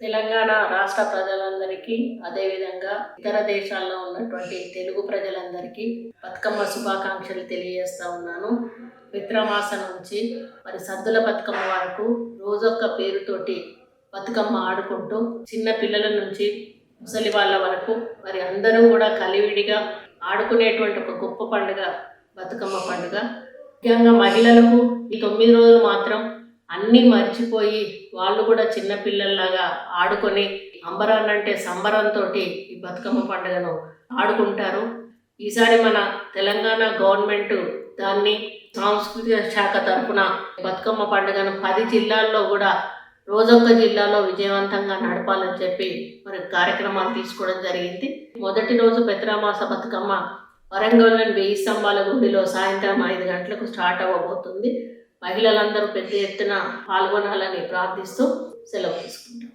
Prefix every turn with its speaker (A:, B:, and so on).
A: తెలంగాణ రాష్ట్ర ప్రజలందరికీ అదేవిధంగా ఇతర దేశాల్లో ఉన్నటువంటి తెలుగు ప్రజలందరికీ బతుకమ్మ శుభాకాంక్షలు తెలియజేస్తా ఉన్నాను. మిత్రమాస నుంచి మరి సద్దుల బతుకమ్మ వరకు రోజొక్క పేరుతోటి బతుకమ్మ ఆడుకుంటూ చిన్న పిల్లల నుంచి ముసలి వాళ్ళ వరకు మరి అందరూ కూడా కలివిడిగా ఆడుకునేటువంటి ఒక గొప్ప పండుగ బతుకమ్మ పండుగ. ముఖ్యంగా మహిళలకు ఈ తొమ్మిది రోజులు మాత్రం అన్నీ మర్చిపోయి వాళ్ళు కూడా చిన్నపిల్లల్లాగా ఆడుకొని అంబరాన్ని అంటే సంబరంతో ఈ బతుకమ్మ పండుగను ఆడుకుంటారు. ఈసారి మన తెలంగాణ గవర్నమెంట్ దాన్ని సాంస్కృతిక శాఖ తరఫున బతుకమ్మ పండుగను పది జిల్లాల్లో కూడా రోజొక్క జిల్లాలో విజయవంతంగా నడపాలని చెప్పి మరి కార్యక్రమాలు తీసుకోవడం జరిగింది. మొదటి రోజు పెత్రామాస బతుకమ్మ వరంగల్లోని వెయ్యి స్తంభాల గుడిలో సాయంత్రం ఐదు గంటలకు స్టార్ట్ అవ్వబోతుంది. మహిళలందరూ పెద్ద ఎత్తున పాల్గొనాలని ప్రార్థిస్తూ సెలవు తీసుకుంటాం